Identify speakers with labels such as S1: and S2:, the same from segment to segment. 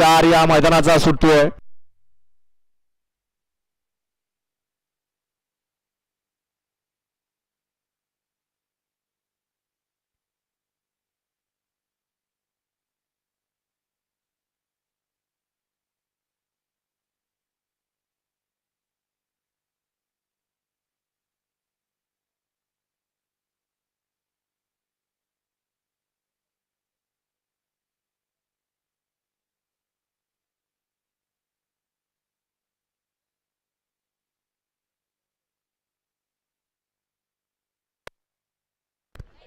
S1: चार या मैदानाचा सुटतोय.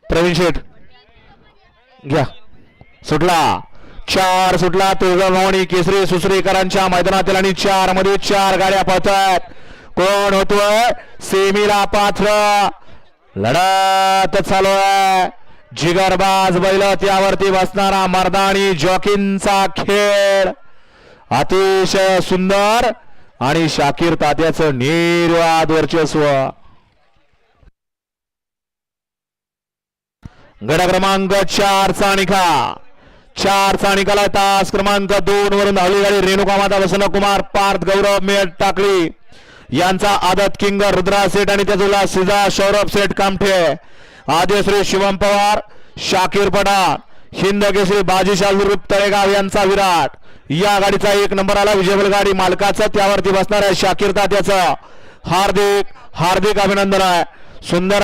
S1: प्रवीण शेठ. घ्या. सुटला. चार सुटला. तुळजाभवानी केसरी सुसरीकरांच्या मैदानातील आणि चारमध्ये चार गाड्या पळतात. कोण होतोय? सेमीला पात्र. लढत चालू आहे. जिगरबाज बैल त्यावरती बसणारा मर्दानी जॉकींचा खेळ. अतिशय सुंदर आणि शाकीर तात्याचं निर्वाद वर्चस्व. गड क्रमांक चार चा चार चा निकाला तास क्रमांक दोन वरून धावली गाडी रेणुका माता वसंतकुमार पार्थ गौरव मेट टाकली यांचा आदत किंग रुद्रा सेठ आणि त्याचा सिजा सौरभ सेठ कामठे. आदेश्री शिवम पवार शाकीर पठाण हिंद केसरी बाजी शालरूप तळेगाव यांचा विराट. या गाडीचा एक नंबर आला विजयबल गाडी मालकाचं. त्यावरती बसणार आहे शाकीर तात्याचं. हार्दिक हार्दिक अभिनंदन आहे. सुंदर